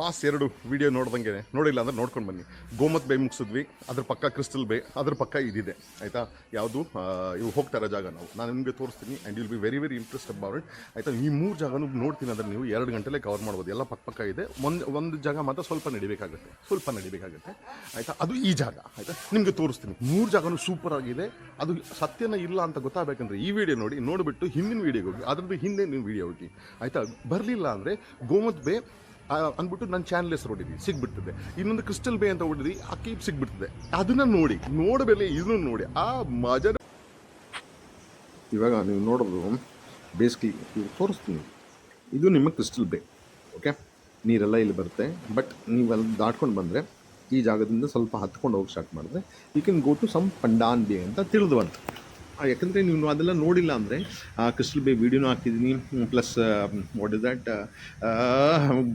Last ಎರಡು video ನೋಡ್ದಂಗೆ ನೋಡಿಲ್ಲ ಅಂದ್ರೆ ನೋಡ್ಕೊಂಡು ಬನ್ನಿ. ಗೋಮತ್ ಬೇ ಮುಗಿಸಿದ್ವಿ, ಅದ್ರ ಪಕ್ಕ ಕ್ರಿಸ್ಟಲ್ ಬೇ, ಅದ್ರ ಪಕ್ಕ ಇದಿದೆ, ಆಯಿತಾ? ಯಾವುದು? ಇವು ಹೋಗ್ತಾ ಇರೋ ಜಾಗ ನಾವು. ನಾನು ನಿಮಗೆ ತೋರಿಸ್ತೀನಿ and will be very very interest about ಆಯಿತಾ? ಈ ಮೂರು ಜಾಗನೂ ನೋಡ್ತೀನಿ ಅದನ್ನು ನೀವು ಎರಡು ಗಂಟೆಲೇ ಕವರ್ ಮಾಡ್ಬೋದು. ಎಲ್ಲ ಪಕ್ಕ ಪಕ್ಕ ಇದೆ. ಒಂದು ಒಂದು ಜಾಗ ಮಾತ್ರ ಸ್ವಲ್ಪ ನಡಿಬೇಕಾಗುತ್ತೆ. ಸ್ವಲ್ಪ ನಡಿಬೇಕಾಗುತ್ತೆ. ಆಯಿತಾ? ಅದು ಈ ಜಾಗ, ಆಯಿತಾ? ನಿಮಗೆ ತೋರಿಸ್ತೀನಿ. ಮೂರು ಜಾಗನೂ ಸೂಪರ್ ಆಗಿದೆ. ಅದು ಸತ್ಯನ ಇಲ್ಲ ಅಂತ ಗೊತ್ತಾಗಬೇಕಂದ್ರೆ ಈ ವಿಡಿಯೋ ನೋಡಿ, ನೋಡಿಬಿಟ್ಟು ಹಿಂದಿನ ವಿಡಿಯೋಗೆ ಹೋಗಿ, ಅದ್ರದ್ದು ಹಿಂದೆ ನೀವು ವಿಡಿಯೋ ಹೋಗಿ, ಆಯಿತಾ? ಬರಲಿಲ್ಲ ಅಂದರೆ ಗೋಮತ್ ಬೇ ಅಂದ್ಬಿಟ್ಟು ನನ್ನ ಚಾನಲ್ ಹೆಸರು ಹೊಡಿದ್ವಿ ಸಿಗ್ಬಿಡ್ತದೆ. ಇನ್ನೊಂದು ಕ್ರಿಸ್ಟಲ್ ಬೇ ಅಂತ ಹೊಡಿದ್ವಿ ಆ ಕೀಪ್ ಸಿಗ್ಬಿಡ್ತದೆ. ಅದನ್ನ ನೋಡಿ, ನೋಡಬೇಲೆ ಇದನ್ನು ನೋಡಿ, ಆ ಮಜ ಇವಾಗ ನೀವು ನೋಡೋದು ಬೇಸಿಕಲಿ ಇವು ತೋರಿಸ್ತೀನಿ. ಇದು ನಿಮ್ಮ ಕ್ರಿಸ್ಟಲ್ ಬೇ ಓಕೆ ನೀರೆಲ್ಲ ಇಲ್ಲಿ ಬರುತ್ತೆ ಬಟ್ ನೀವು ಅಲ್ಲಿ ದಾಟ್ಕೊಂಡು ಬಂದರೆ, ಈ ಜಾಗದಿಂದ ಸ್ವಲ್ಪ ಹತ್ಕೊಂಡು ಹೋಗಿ ಸ್ಟಾರ್ಟ್ ಮಾಡಿದ್ರೆ you can go to some Pandan Bay ಅಂತ ತಿಳಿದು ಬಂತು. ಯಾಕಂದರೆ ನೀವು ಅದೆಲ್ಲ ನೋಡಿಲ್ಲ ಅಂದರೆ ಕ್ರಿಸ್ಟಲ್ ಬೇ ವೀಡಿಯೋನೂ ಹಾಕಿದ್ದೀನಿ plus what is that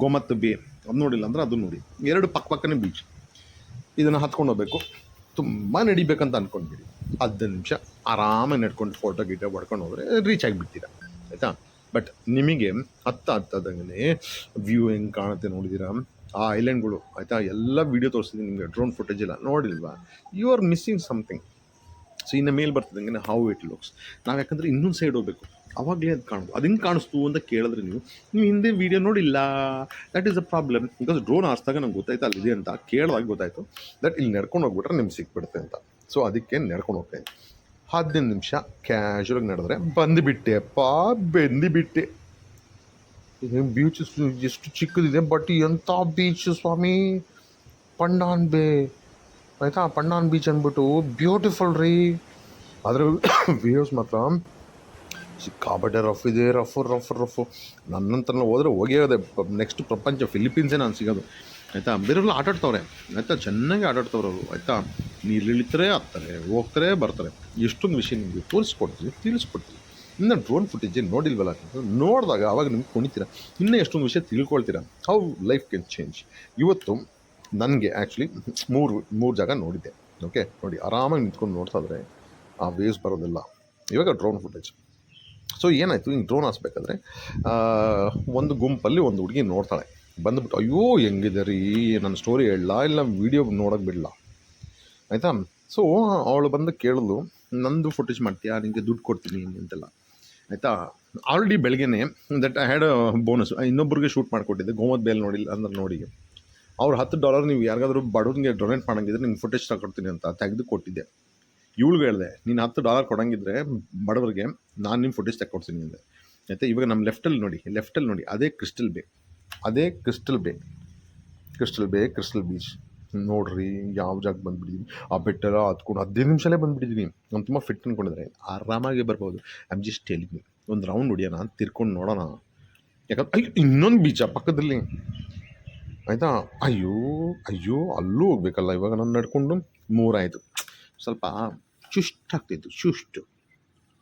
Gamat Bay, ಅದು ನೋಡಿಲ್ಲ ಅಂದರೆ ಅದು ನೋಡಿ. ಎರಡು ಪಕ್ಕ ಪಕ್ಕನೇ ಬೀಚ್ ಇದನ್ನು ಹತ್ಕೊಂಡು ಹೋಗಬೇಕು. ತುಂಬ ನಡಿಬೇಕಂತ ಅಂದ್ಕೊಂಡ್ಬಿಡಿ ಹದಿನೈದು ನಿಮಿಷ ಆರಾಮಾಗಿ ನಡ್ಕೊಂಡು ಫೋಟೋ ಗೀಟೋ ಹೊಡ್ಕೊಂಡು ಹೋದರೆ ರೀಚ್ ಆಗಿಬಿಡ್ತೀರ, ಆಯಿತಾ? ಬಟ್ ನಿಮಗೆ ಹತ್ತ ಹತ್ತದಂಗೆ ವ್ಯೂ ಹೆಂಗೆ ಕಾಣುತ್ತೆ ನೋಡಿದ್ದೀರಾ ಆ ಐಲ್ಯಾಂಡ್ಗಳು ಆಯಿತಾ? ಎಲ್ಲ ವೀಡಿಯೋ ತೋರಿಸಿದ್ದೀನಿ ನಿಮಗೆ ಡ್ರೋನ್ ಫುಟೇಜ್ ಎಲ್ಲ ನೋಡಿಲ್ವಾ? You are missing something so ಇನ್ನು ಮೇಲೆ ಬರ್ತದಂಗೆ ಹೌ ಇಟ್ ಲುಕ್ಸ್ ನಾವು ಯಾಕಂದರೆ ಇನ್ನೊಂದು ಸೈಡ್ ಹೋಗಬೇಕು. ಅವಾಗಲೇ ಅದು ಕಾಣ್ಬೋದು. ಅದು ಹೆಂಗೆ ಕಾಣಿಸ್ತು ಅಂತ ಕೇಳಿದ್ರೆ ನೀವು ನೀವು ಹಿಂದೆ ವೀಡಿಯೋ ನೋಡಿಲ್ಲ. That is a problem because drone ಆರಿಸಿದಾಗ ನಂಗೆ ಗೊತ್ತಾಯ್ತು ಅಲ್ಲಿದೆ ಅಂತ. ಕೇಳಿದಾಗ ಗೊತ್ತಾಯಿತು. ದಟ್ ಇಲ್ಲಿ ನಡ್ಕೊಂಡು ಹೋಗ್ಬಿಟ್ರೆ ನಿಮ್ಗೆ ಸಿಕ್ಬಿಡುತ್ತೆ ಅಂತ. ಸೊ ಅದಕ್ಕೆ ನಡ್ಕೊಂಡು ಹೋಗ್ತೇನೆ ಹದಿನೈದು ನಿಮಿಷ ಕ್ಯಾಶುವಲಾಗಿ ನಡೆದ್ರೆ ಬಂದುಬಿಟ್ಟೆ. ಅಪ್ಪ, ಬೆಂದಿಬಿಟ್ಟೆ. ಬೀಚಸ್ ಎಷ್ಟು ಚಿಕ್ಕದಿದೆ ಬಟ್ ಎಂಥ ಬೀಚ್ ಸ್ವಾಮಿ. ಪಂಡಾನ್ ಬೇ ಆಯಿತಾ? ಪಣ್ಣಾನ್ ಬೀಚ್ ಅಂದ್ಬಿಟ್ಟು ಬ್ಯೂಟಿಫುಲ್ ರೀ. ಅದರ ವ್ಯೂಸ್ ಮಾತ್ರ ಸಿಕ್ಕಾಬಟ್ಟೆ ರಫ್ ಇದೆ ರಫ್ ರಫ್ ರಫ್ ನನ್ನಂತರಲ್ಲ ಹೋದ್ರೆ ಹೋಗಿರೋದೆ ನೆಕ್ಸ್ಟ್ ಪ್ರಪಂಚ ಫಿಲಿಪೀನ್ಸೇ ನಾನು ಸಿಗೋದು. ಆಯಿತಾ? ಬೇರೆಲ್ಲ ಆಟಾಡ್ತವ್ರೆ ಆಯಿತಾ? ಚೆನ್ನಾಗಿ ಆಟಾಡ್ತವ್ರೆ ಅವರು. ಆಯಿತಾ? ನೀರು ಇಳಿತಾರೆ ಹತ್ತಾರೆ, ಹೋಗ್ತಾರೆ, ಬರ್ತಾರೆ. ಎಷ್ಟೊಂದು ವಿಷಯ ನಿಮಗೆ ತೋರಿಸ್ಕೊಡ್ತೀವಿ, ತಿಳಿಸ್ಕೊಡ್ತೀವಿ. ಇನ್ನು ಡ್ರೋನ್ ಫುಟೇಜ್ ನೋಡಿಲ್ವಲ್ಲ ನೋಡಿದಾಗ ಅವಾಗ ನಿಮ್ಗೆ ಕುಣಿತೀರ. ಇನ್ನೂ ಎಷ್ಟೊಂದು ವಿಷಯ ತಿಳ್ಕೊಳ್ತೀರಾ. ಹೌ ಲೈಫ್ ಕ್ಯಾನ್ ಚೇಂಜ್ ಇವತ್ತು ನನಗೆ ಆ್ಯಕ್ಚುಲಿ ಮೂರು ಮೂರು ಜಾಗ ನೋಡಿದ್ದೆ. ಓಕೆ ನೋಡಿ, ಆರಾಮಾಗಿ ನಿಂತ್ಕೊಂಡು ನೋಡ್ತಾ ಇದ್ರೆ ಆ ವೇವ್ಸ್ ಬರೋದಿಲ್ಲ. ಇವಾಗ ಡ್ರೋನ್ ಫುಟೇಜ್ ಸೊ ಏನಾಯಿತು? ಹಿಂಗೆ ಡ್ರೋನ್ ಹಾಸ್ಬೇಕಾದ್ರೆ ಒಂದು ಗುಂಪಲ್ಲಿ ಒಂದು ಹುಡುಗಿ ನೋಡ್ತಾಳೆ. ಬಂದ್ಬಿಟ್ಟು, ಅಯ್ಯೋ, ಹೆಂಗಿದೆ ರೀ? ನನ್ನ ಸ್ಟೋರಿ ಹೇಳಲ್ಲ ಇಲ್ಲ ವೀಡಿಯೋ ನೋಡೋಕೆ ಬಿಡಲ್ಲ ಆಯಿತಾ? ಸೊ ಅವಳು ಬಂದು ಕೇಳಿದ್ಲು, ನಂದು ಫುಟೇಜ್ ಮಾಡ್ತೀಯಾ? ನಿಮಗೆ ದುಡ್ಡು ಕೊಡ್ತೀನಿ ಅಂತೆಲ್ಲ. ಆಯಿತಾ? ಆಲ್ರೆಡಿ ಬೆಳಗ್ಗೆನೆ ದಟ್ ಐ ಹ್ಯಾಡ್ ಬೋನಸ್ ಇನ್ನೊಬ್ರಿಗೆ ಶೂಟ್ ಮಾಡಿಕೊಟ್ಟಿದ್ದೆ. ಗೋಮತ್ ಬೇಲ್ ನೋಡಿಲ್ಲ ಅಂದ್ರೆ ನೋಡಿ. ಅವ್ರು ಹತ್ತು ಡಾಲರ್ ನೀವು ಯಾರಿಗಾದರೂ ಬಡವ್ರಿಗೆ ಡೊನೇಟ್ ಮಾಡಂಗಿದ್ರೆ ನಿಮ್ಗೆ ಫುಟೇಜ್ ತಗೊಡ್ತೀನಿ ಅಂತ ತೆಗೆದು ಕೊಟ್ಟಿದ್ದೆ. ಇವಳಿಗೆ ಹೇಳಿದೆ, ನೀನು ಹತ್ತು ಡಾಲರ್ ಕೊಡಂಗಿದ್ರೆ ಬಡವರಿಗೆ ನಾನು ನಿಮ್ಮ ಫುಟೇಜ್ ತಗೊಡ್ತೀನಿ ಅಂದೆ. ಆಯಿತಾ ಇವಾಗ ನಮ್ಮ ಲೆಫ್ಟಲ್ಲಿ ನೋಡಿ ಲೆಫ್ಟಲ್ಲಿ ನೋಡಿ, ಅದೇ ಕ್ರಿಸ್ಟಲ್ ಬೇ ಅದೇ ಕ್ರಿಸ್ಟಲ್ ಬೇ ಕ್ರಿಸ್ಟಲ್ ಬೇ ಕ್ರಿಸ್ಟಲ್ ಬೀಚ್ ನೋಡ್ರಿ ಯಾವ ಜಾಗ ಬಂದ್ಬಿಟ್ಟಿದ್ದೀನಿ ಆ ಬೆಟ್ಟೆಲ್ಲ ಹತ್ಕೊಂಡು ಹದಿನೈದು ನಿಮಿಷಲ್ಲೇ ಬಂದ್ಬಿಟ್ಟಿದ್ದೀನಿ ನಾನು ತುಂಬ ಫಿಟ್ ಅಂದ್ಕೊಂಡಿದ್ರೆ ಆರಾಮಾಗಿ ಬರ್ಬೋದು. ಐಮ್ ಜಸ್ಟ್ ಟೆಲಿಂಗ್ ಒಂದು ರೌಂಡ್ ಹೊಡಿಯೋಣ, ತಿರ್ಕೊಂಡು ನೋಡೋಣ. ಯಾಕಂದ್ರೆ, ಅಯ್ಯೋ, ಇನ್ನೊಂದು ಬೀಚ ಪಕ್ಕದಲ್ಲಿ. ಆಯಿತಾ? ಅಯ್ಯೋ ಅಯ್ಯೋ, ಅಲ್ಲೂ ಹೋಗ್ಬೇಕಲ್ಲ ಇವಾಗ ನಾನು ನಡ್ಕೊಂಡು? ಮೂರಾಯಿತು. ಸ್ವಲ್ಪ ಚುಷ್ಟಾಗ್ತಿತ್ತು ಚುಷ್ಟು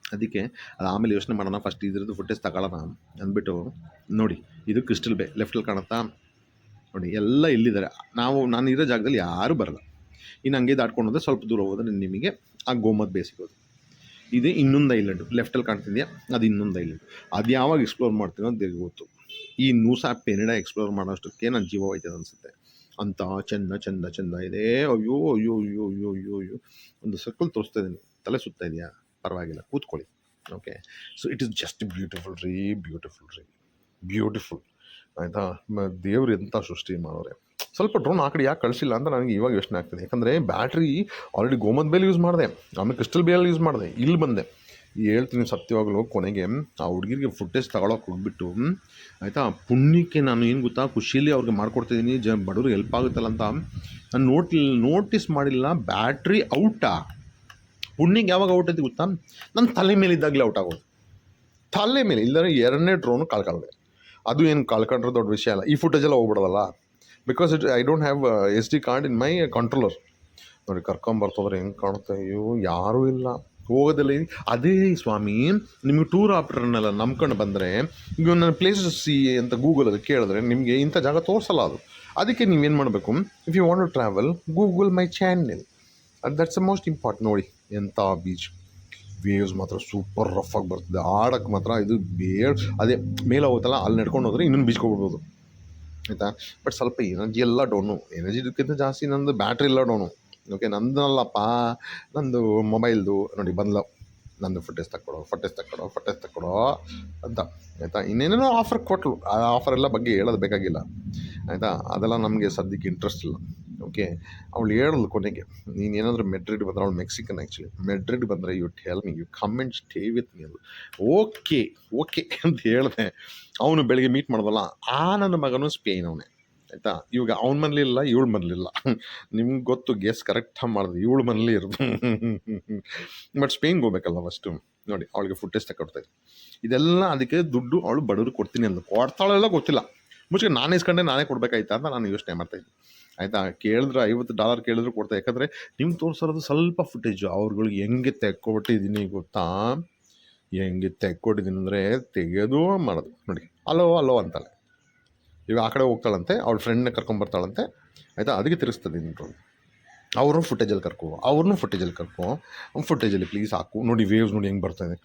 ಅದಕ್ಕೆ ಅದು ಆಮೇಲೆ ಯೋಚನೆ ಮಾಡೋಣ. ಫಸ್ಟ್ ಇದ್ರದ್ದು ಫುಟೇಜ್ ತಗೊಳ್ಳೋಣ ಅಂದ್ಬಿಟ್ಟು ನೋಡಿ, ಇದು ಕ್ರಿಸ್ಟಲ್ ಬೇ ಲೆಫ್ಟಲ್ಲಿ ಕಾಣುತ್ತಾ? ನೋಡಿ, ಎಲ್ಲ ಇಲ್ಲಿದ್ದಾರೆ. ನಾವು, ನಾನು ಇರೋ ಜಾಗದಲ್ಲಿ ಯಾರೂ ಬರಲ್ಲ. ಇನ್ನು ಹಂಗೆ ದಾಟ್ಕೊಂಡು ಹೋದ್ರೆ ಸ್ವಲ್ಪ ದೂರ ಹೋದ್ರೆ ನಿಮಗೆ ಆ ಗೋಮತ್ ಬೇಸಿಗೋದು ಇದು ಇನ್ನೊಂದು ಐಲ್ಯಾಂಡು ಲೆಫ್ಟಲ್ಲಿ ಕಾಣ್ತಿದೆಯಾ? ಅದು ಇನ್ನೊಂದು ಐಲ್ಯಾಂಡ್ ಅದು ಯಾವಾಗ ಎಕ್ಸ್ಪ್ಲೋರ್ ಮಾಡ್ತೀನೋ ಅಂತ ಗೊತ್ತು. ಈ ನೂಸಾ ಪೆನಿಡ ಎಕ್ಸ್ಪ್ಲೋರ್ ಮಾಡೋಷ್ಟಕ್ಕೆ ನನ್ನ ಜೀವ ಹೋಯ್ತದೆ ಅನಿಸುತ್ತೆ. ಅಂತ ಚಂದ ಚೆಂದ ಚೆಂದ ಇದೆ. ಅಯ್ಯೋ ಅಯ್ಯೋ ಅಯ್ಯೋ ಅಯ್ಯೋ ಅಯ್ಯೋ ಅಯ್ಯೋ. ಒಂದು ಸರ್ಕಲ್ ತೋರಿಸ್ತಾ ಇದ್ದೀನಿ ತಲೆ ಸುತ್ತ ಇದೆಯಾ? ಪರವಾಗಿಲ್ಲ. ಕೂತ್ಕೊಳ್ಳಿ. Okay so it is just beautiful ರೀ ಬ್ಯೂಟಿಫುಲ್ ರೀ. ಬ್ಯೂಟಿಫುಲ್ ಆಯಿತಾ? ದೇವ್ರು ಎಂಥ ಸೃಷ್ಟಿ ಮಾಡೋರೆ. ಸ್ವಲ್ಪ ಡ್ರೋನ್ ಆ ಕಡೆ ಯಾಕೆ ಕಳಿಸಿಲ್ಲ ಅಂತ ನನಗೆ ಇವಾಗ ಯೋಚನೆ ಆಗ್ತದೆ. ಯಾಕಂದರೆ ಬ್ಯಾಟ್ರಿ ಆಲ್ರೆಡಿ ಗೋಮತ್ ಮೇಲೆ ಯೂಸ್ ಮಾಡಿದೆ. ಆಮೇಲೆ ಕ್ರಿಸ್ಟಲ್ ಬೇಲ್ ಯೂಸ್ ಮಾಡಿದೆ. ಇಲ್ಲಿ ಬಂದೆ. ಹೇಳ್ತೀನಿ ಸತ್ಯವಾಗಲೂ ಕೊನೆಗೆ. ಆ ಹುಡುಗಿರಿಗೆ ಫುಟೇಜ್ ತಗೊಳಕ್ಕೆ ಹೋಗ್ಬಿಟ್ಟು, ಆಯಿತಾ? ಪುಣ್ಯಕ್ಕೆ ನಾನು ಏನು ಗೊತ್ತಾ? ಖುಷಿಯಲ್ಲಿ ಅವ್ರಿಗೆ ಮಾಡ್ಕೊಡ್ತಿದ್ದೀನಿ ಜ, ಬಡವ್ರಿಗೆ ಹೆಲ್ಪ್ ಆಗುತ್ತಲ್ಲ ಅಂತ. ನಾನು ನೋಟಿ ನೋಟಿಸ್ ಮಾಡಿಲ್ಲ. ಬ್ಯಾಟ್ರಿ ಔಟಾ ಪುಣ್ಯಕ್ಕೆ ಯಾವಾಗ ಔಟ್ ಐತಿ ಗೊತ್ತಾ? ನನ್ನ ತಲೆ ಮೇಲೆ ಇದ್ದಾಗಲೇ ಔಟ್ ಆಗೋದು. ತಲೆ ಮೇಲೆ, ಇಲ್ಲದ್ರೆ ಎರಡನೇ ಡ್ರೋನು ಕಳ್ಕೊಂಡೆ ಅದು ಏನು ಕಳ್ಕೊಂಡ್ರೆ ದೊಡ್ಡ ವಿಷಯ ಅಲ್ಲ. ಈ ಫುಟೇಜೆಲ್ಲ ಹೋಗ್ಬಿಡೋದಲ್ಲ? Because it I don't have S D card in my controller ನೋಡಿ ಕರ್ಕೊಂಬರ್ತದ್ರೆ ಹೆಂಗೆ ಕಾಣುತ್ತೆ? ಅಯ್ಯೋ, ಯಾರೂ ಇಲ್ಲ. ಹೋಗೋದಿಲ್ಲ. ಅದೇ ಸ್ವಾಮಿ, ನಿಮಗೆ ಟೂರ್ ಆಪ್ರೇಟರ್ನೆಲ್ಲ ನಂಬ್ಕೊಂಡು ಬಂದರೆ, ಈಗ ನನ್ನ ಪ್ಲೇಸಸ್ ಸಿ ಅಂತ ಗೂಗಲಲ್ಲಿ ಕೇಳಿದ್ರೆ ನಿಮಗೆ ಇಂಥ ಜಾಗ ತೋರಿಸಲ್ಲ ಅದು. ಅದಕ್ಕೆ ನೀವೇನು ಮಾಡಬೇಕು? If you want to travel Google my channel that's a most important ನೋಡಿ, ಎಂಥ ಬೀಚ್ ವೇವ್ಸ್ ಮಾತ್ರ ಸೂಪರ್ ರಫ್ ಆಗಿ ಬರ್ತದೆ. ಆಡಕ್ಕೆ ಮಾತ್ರ ಇದು ಬೇಡ. ಅದೇ ಮೇಲೆ ಹೋಗುತ್ತಲ್ಲ ಅಲ್ಲಿ ನಡ್ಕೊಂಡು ಹೋದ್ರೆ ಇನ್ನೊಂದು ಬೀಚ್ಗೆ ಹೋಗ್ಬಿಡ್ಬೋದು ಆಯಿತಾ? ಬಟ್ ಸ್ವಲ್ಪ ಎನರ್ಜಿ ಎಲ್ಲ ಡೌನು ಎನರ್ಜಿ ಇದಕ್ಕಿಂತ ಜಾಸ್ತಿ ನಂದು ಬ್ಯಾಟ್ರಿ ಎಲ್ಲ ಡೌನು ಓಕೆ ನಂದಲ್ಲಪ್ಪ, ನಂದು ಮೊಬೈಲ್ದು ನೋಡಿ ಬಂದ್ಲ. ನಂದು ಫುಟೇಜ್ ತಕ್ಕೊಡೋ ಫುಟೇಜ್ ತಕ್ಕೊಡೋ ಫುಟೇಜ್ ತಕ್ಕೊಡೋ ಅಂತ, ಆಯಿತಾ? ಇನ್ನೇನೇನೋ ಆಫರ್ ಕೊಟ್ಟಲು ಆ ಆಫರ್ ಎಲ್ಲ ಬಗ್ಗೆ ಹೇಳೋದು ಬೇಕಾಗಿಲ್ಲ. ಆಯಿತಾ? ಅದೆಲ್ಲ ನಮಗೆ ಸದ್ಯಕ್ಕೆ ಇಂಟ್ರೆಸ್ಟ್ ಇಲ್ಲ. ಓಕೆ ಅವಳು ಹೇಳಲು ಕೊನೆಗೆ, ನೀನು ಏನಾದರೂ ಮೆಡ್ರಿಡ್ ಬಂದರೆ ಅವಳು ಮೆಕ್ಸಿಕನ್ ಆ್ಯಕ್ಚುಲಿ ಮೆಡ್ರಿಡ್ ಬಂದರೆ you tell me you comment stay with me ಅದು ಓಕೆ ಓಕೆ ಅಂತ ಹೇಳಿದೆ. ಅವನು ಬೆಳಗ್ಗೆ ಮೀಟ್ ಮಾಡ್ದಲ್ಲ, ಆ ನನ್ನ ಮಗನೂ ಸ್ಪೇನ್ ಅವನೇ. ಆಯಿತಾ? ಇವಾಗ ಅವನ ಮನೇಲಿ ಇಲ್ಲ, ಇವಳು ಮನೇಲಿ ಇಲ್ಲ. ನಿಮ್ಗೆ ಗೊತ್ತು ಗೆಸ್ ಕರೆಕ್ಟ್ ಮಾಡಿದ್ರು ಇವಳು ಮನೇಲಿ ಇರೋದು. ಬಟ್ ಸ್ಪೇನ್ಗೆ ಹೋಗ್ಬೇಕಲ್ಲ ಫಸ್ಟು ನೋಡಿ, ಅವಳಿಗೆ ಫುಡ್ ಟೆಸ್ಟ್ ಇದ್ದೆ. ಇದೆಲ್ಲ ಅದಕ್ಕೆ ದುಡ್ಡು ಅವಳು ಬಡವ್ರಿಗೆ ಕೊಡ್ತೀನಿ ಅಂದು ಕೊಡ್ತಾಳೆಲ್ಲ ಗೊತ್ತಿಲ್ಲ. ಮುಚ್ಚಿಗೆ ನಾನು ಇಸ್ಕೊಂಡೆ, ನಾನೇ ಕೊಡ್ಬೇಕಾಯ್ತಾ ಅಂತ ನಾನು ಯೋಚನೆ ಮಾಡ್ತಾಯಿದ್ದೆ ಆಯಿತಾ? ಕೇಳಿದ್ರೆ ಐವತ್ತು ಡಾಲರ್ ಕೇಳಿದ್ರು ಕೊಡ್ತಾ, ಯಾಕಂದರೆ ನಿಮ್ಗೆ ತೋರಿಸೋದು ಸ್ವಲ್ಪ ಫುಟೇಜು ಅವ್ರುಗಳಿಗೆ ಹೆಂಗೆ ತೆಕ್ಕೊಟ್ಟಿದ್ದೀನಿ ಗೊತ್ತಾ? ಹೆಂಗೆ ತೆಕ್ಕೊಟ್ಟಿದ್ದೀನಿ ಅಂದರೆ ತೆಗೆದು ಮಾಡೋದು. ನೋಡಿ ಅಲೋ ಅಲೋ ಅಂತಾಳೆ ಇವಾಗ ಆ ಕಡೆ ಹೋಗ್ತಾಳಂತೆ, ಅವಳ ಫ್ರೆಂಡ್ನ ಕರ್ಕೊಂಬರ್ತಾಳಂತೆ ಆಯಿತಾ? ಅದಕ್ಕೆ ತಿರುಗಿಸ್ತದೆ ನಿಂತು ಅವ್ರನ್ನೂ ಫುಟೇಜಲ್ಲಿ ಕರ್ಕೊ, ಅವ್ರನ್ನೂ ಫುಟೇಜಲ್ಲಿ ಕರ್ಕೊ. ಫುಟೇಜಲ್ಲಿ ಪ್ಲೀಸ್ ಹಾಕು ನೋಡಿ ವೇವ್ಸ್ ನೋಡಿ ಹೆಂಗೆ ಬರ್ತಾಯಿದೆ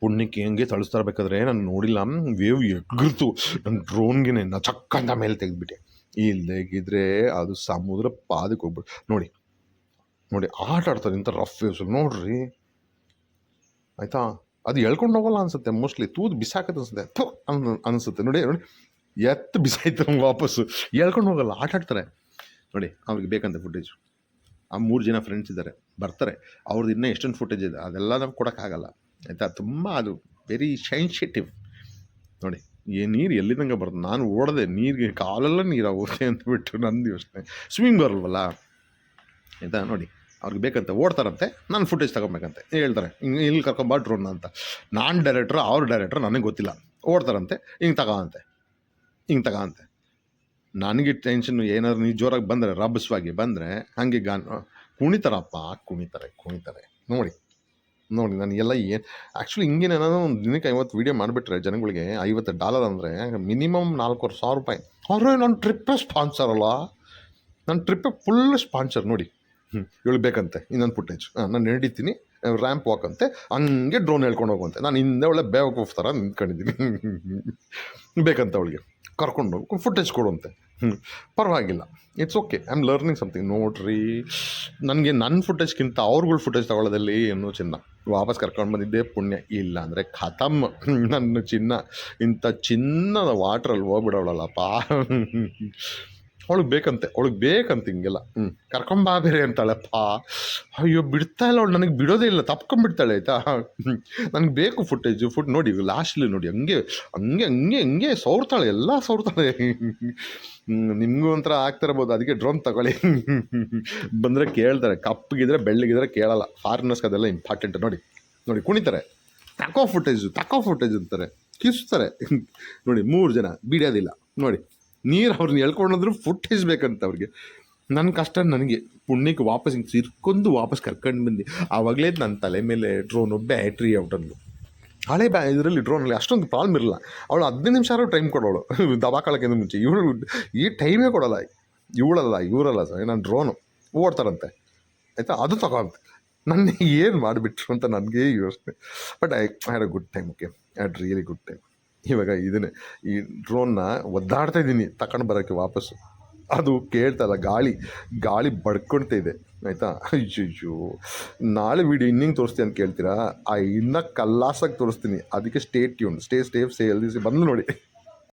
ಪುಣ್ಯಕ್ಕೆ ಹೆಂಗೆ ತಳಿಸ್ತಾ ಇರಬೇಕಾದ್ರೆ ನಾನು ನೋಡಿಲ್ಲ. ವೇವ್ ಎಗ್ರಿತು. ನನ್ನ ಡ್ರೋನ್ಗೆ ನಾ ಚಕ್ಕಂತ ಮೇಲೆ ತೆಗೆದ್ಬಿಟ್ಟೆ. ಲೇಗಿದ್ರೆ ಅದು ಸಮುದ್ರ ಪಾದಕ್ಕೆ ಹೋಗ್ಬಿಟ್ಟು ನೋಡಿ ನೋಡಿ ಆಟ ಆಡ್ತಾರೆ ಇಂಥ ರಫ್ ವೇವ್ಸ್ ನೋಡ್ರಿ. ಆಯಿತಾ? ಅದು ಎಳ್ಕೊಂಡು ಹೋಗಲ್ಲ ಅನ್ಸುತ್ತೆ. ಮೋಸ್ಟ್ಲಿ ತೂದು ಬಿಸಾಕತ್ತೆ ಅನ್ಸುತ್ತೆ. ಥು ನೋಡಿ ನೋಡಿ. ಎತ್ತು ಬಿಸಾಯ್ತಾರೆ ವಾಪಸ್ಸು. ಹೇಳ್ಕೊಂಡು ಹೋಗಲ್ಲ, ಆಟ ಆಡ್ತಾರೆ. ನೋಡಿ, ಅವ್ರಿಗೆ ಬೇಕಂತ ಫುಟೇಜು ಆ ಮೂರು ಜನ ಫ್ರೆಂಡ್ಸ್ ಇದ್ದಾರೆ, ಬರ್ತಾರೆ. ಅವ್ರದ್ದು ಇನ್ನೂ ಎಷ್ಟೊಂದು ಫುಟೇಜ್ ಇದೆ, ಅದೆಲ್ಲ ನಮ್ಗೆ ಕೊಡೋಕ್ಕಾಗಲ್ಲ ಆಯಿತಾ? ತುಂಬ ಅದು ವೆರಿ ಸೆನ್ಸಿಟಿವ್ ನೋಡಿ, ಈ ನೀರು ಎಲ್ಲಿದಂಗೆ ಬರ್ತದೆ ನಾನು ಓಡದೆ ನೀರಿಗೆ ಕಾಲೆಲ್ಲ ನೀರು ಆಗುತ್ತೆ ಬಿಟ್ಟು ನಂದು ಯೋಚನೆ. ಸ್ವಿಮ್ಮಿಂಗ್ ಬರಲ್ವಲ್ಲ ಆಯಿತಾ? ನೋಡಿ, ಅವ್ರಿಗೆ ಬೇಕಂತೆ ಓಡ್ತಾರಂತೆ, ನಾನು ಫುಟೇಜ್ ತಗೊಬೇಕಂತೆ. ಹೇಳ್ತಾರೆ, ಹಿಂಗೆ ಇಲ್ಲಿ ಕರ್ಕೊಂಬ ಡ್ರೋನ್ ಅಂತ. ನಾನು ಡೈರೆಕ್ಟ್ರ್ ಅವ್ರ ಡೈರೆಕ್ಟ್ರ್ ನನಗೆ ಗೊತ್ತಿಲ್ಲ. ಓಡ್ತಾರಂತೆ, ಹಿಂಗೆ ತಗೋಂತೆ ಹಿಂಗೆ ತಗೋಂತೆ ನನಗೆ ಟೆನ್ಷನ್ ಏನಾದ್ರು ನೀವು ಜೋರಾಗಿ ಬಂದರೆ, ರಭಸವಾಗಿ ಬಂದರೆ, ಹಾಗೆ ಗಾನ್ ಕುಣಿತಾರಪ್ಪ, ಕುಣಿತಾರೆ ಕುಣಿತಾರೆ. ನೋಡಿ ನೋಡಿ, ನನಗೆಲ್ಲ ಏನು ಆ್ಯಕ್ಚುಲಿ ಹಿಂಗೆ ನಾನು ಒಂದು ದಿನಕ್ಕೆ ಐವತ್ತು ವೀಡಿಯೋ ಮಾಡಿಬಿಟ್ರೆ ಜನಗಳಿಗೆ ಐವತ್ತು ಡಾಲರ್ ಅಂದರೆ ಮಿನಿಮಮ್ ನಾಲ್ಕೂವರೆ ಸಾವಿರ ರೂಪಾಯಿ. ಅವ್ರೆ ನನ್ನ ಟ್ರಿಪ್ಪೇ ಸ್ಪಾನ್ಸರ್ ಅಲ್ಲ. ನನ್ನ ಟ್ರಿಪ್ಪೇ ಫುಲ್ ಸ್ಪಾನ್ಸರ್ ನೋಡಿ. ಹ್ಞೂ ಬೇಕಂತೆ, ಇನ್ನೊಂದು ಫುಟೇಜ್ ಹಾಂ, ನಾನು ನಡೀತೀನಿ ರ್ಯಾಂಪ್ ವಾಕ್ ಅಂತೆ, ಹಂಗೆ ಡ್ರೋನ್ ಹೇಳ್ಕೊಂಡು ಹೋಗುವಂತೆ. ನಾನು ಹಿಂದೆ ಒಳ್ಳೆ ಬೇವಕೂಫ್ ಥರ ನಿಂತ್ಕೊಂಡಿದ್ದೀನಿ. ಬೇಕಂತ ಅವಳಿಗೆ. ಕರ್ಕೊಂಡು ಹೋಗಿ ಫುಟೇಜ್ ಕೊಡುವಂತೆ. ಹ್ಞೂ ಪರವಾಗಿಲ್ಲ. It's okay I am learning something ನೋಡ್ರಿ. ನನಗೆ ನನ್ನ ಫುಟೇಜ್ಗಿಂತ ಅವ್ರಗಳ ಫುಟೇಜ್ ತಗೊಳ್ಳೋದಲ್ಲಿ ಏನು ಚಿನ್ನ? ವಾಪಸ್ ಕರ್ಕೊಂಡು ಬಂದಿದ್ದೆ ಪುಣ್ಯ. ಇಲ್ಲ ಅಂದರೆ ಖತಮ್. ನನ್ನ ಚಿನ್ನ. ಇಂಥ ಚಿನ್ನದ ವಾಟ್ರಲ್ಲಿ ಹೋಗ್ಬಿಡವಳಲ್ಲಪ್ಪ ಅವಳಿಗೆ ಬೇಕಂತೆ ಅವಳಿಗೆ ಬೇಕಂತ ಹಿಂಗೆಲ್ಲ ಹ್ಞೂ ಕರ್ಕೊಂಬಾ ಬೇರೆ ಅಂತಾಳಪ್ಪ. ಅಯ್ಯೋ ಬಿಡ್ತಾ ಇಲ್ಲ ಅವಳು ನನಗೆ ಬಿಡೋದೇ ಇಲ್ಲ ತಪ್ಕೊಂಡ್ಬಿಡ್ತಾಳೆ ಆಯಿತಾ? ನನಗೆ ಬೇಕು ಫುಟೇಜು ಫುಟ್ ನೋಡಿ ಲಾಸ್ಟ್ಲಿ ನೋಡಿ ಹಂಗೆ ಹಂಗೆ ಹಂಗೆ ಹಂಗೆ ಸೌರ್ತಾಳೆ ಎಲ್ಲ ಸೌರ್ತಾಳೆ. ನಿಮಗೂ ಒಂಥರ ಆಗ್ತಿರ್ಬೋದು ಅದಕ್ಕೆ ಡ್ರೋನ್ ತಗೊಳ್ಳಿ. ಬಂದರೆ ಕೇಳ್ತಾರೆ ಕಪ್ಪಗಿದ್ರೆ ಬೆಳ್ಳಗಿದ್ರೆ ಕೇಳಲ್ಲ ಫಾರಿನರ್ಸ್ಗೆ ಅದೆಲ್ಲ ಇಂಪಾರ್ಟೆಂಟ್ ನೋಡಿ. ನೋಡಿ ಕುಣಿತಾರೆ. ತಕೋ ಫುಟೇಜು ತಕೋ ಫುಟೇಜ್ ಅಂತಾರೆ. ಕಿಸ್ತಾರೆ. ನೋಡಿ ಮೂರು ಜನ ಬಿಡೋದಿಲ್ಲ ನೋಡಿ. ನೀರು ಅವ್ರನ್ನ ಎಳ್ಕೊಂಡಂದ್ರು ಫುಟೇಜ್ ಬೇಕಂತ ಅವ್ರಿಗೆ. ನನ್ನ ಕಷ್ಟ ನನಗೆ. ಪುಣ್ಯಕ್ಕೆ ವಾಪಸ್ ಹಿಂಗೆ ಸಿರ್ಕೊಂಡು ವಾಪಸ್ ಕರ್ಕೊಂಡು ಬಂದು. ಆವಾಗಲೇ ನನ್ನ ತಲೆ ಮೇಲೆ ಡ್ರೋನು ಬ್ಯಾಟ್ರಿ ಔಟ್ ಅಂದ್ಲು. ಹಳೆ ಬ್ಯಾ, ಇದರಲ್ಲಿ ಡ್ರೋನಲ್ಲಿ ಅಷ್ಟೊಂದು ಪ್ರಾಬ್ಲಮ್ ಇರಲ್ಲ ಅವಳು ಹದಿನೈದು ನಿಮಿಷ ಆದ್ರೂ ಟೈಮ್ ಕೊಡೋಳು. ದಬಾಕಳಕ್ಕಿಂತ ಮುಂಚೆ. ಇವಳು ಈ ಟೈಮೇ ಕೊಡೋಲ್ಲ. ಇವಳಲ್ಲ, ಇವರಲ್ಲ ಸರ್. ನಾನು ಡ್ರೋನು ಓಡ್ತಾರಂತೆ. ಆಯಿತಾ? ಅದು ತಗೊಂತ. ನನ್ನ ಏನು ಮಾಡಿಬಿಟ್ರು ಅಂತ ನನಗೆ ಯೋಚನೆ. But I had a good time okay had really good time ಇವಾಗ ಇದನ್ನೇ. ಈ ಡ್ರೋನ್ನ ಒದ್ದಾಡ್ತಾ ಇದ್ದೀನಿ ತಕೊಂಡು ಬರೋಕ್ಕೆ ವಾಪಸ್ಸು ಅದು ಕೇಳ್ತಾ ಇಲ್ಲ, ಗಾಳಿ ಗಾಳಿ ಬಡ್ಕೊಳ್ತಾ ಇದೆ, ಆಯಿತಾ? ಅಯ್ಯಯ್ಯೋ. ನಾಳೆ ವೀಡಿಯೋ ಇನ್ನಿಂಗ್ ತೋರಿಸ್ತೀನಿ ಅಂತ ಕೇಳ್ತೀರಾ? ಆ, ಇನ್ನೂ ಕಲ್ಲಾಸಾಗಿ ತೋರಿಸ್ತೀನಿ. ಅದಕ್ಕೆ stay tune stay stay say ಎಲ್ದಿಸಿ ಬಂದು ನೋಡಿ.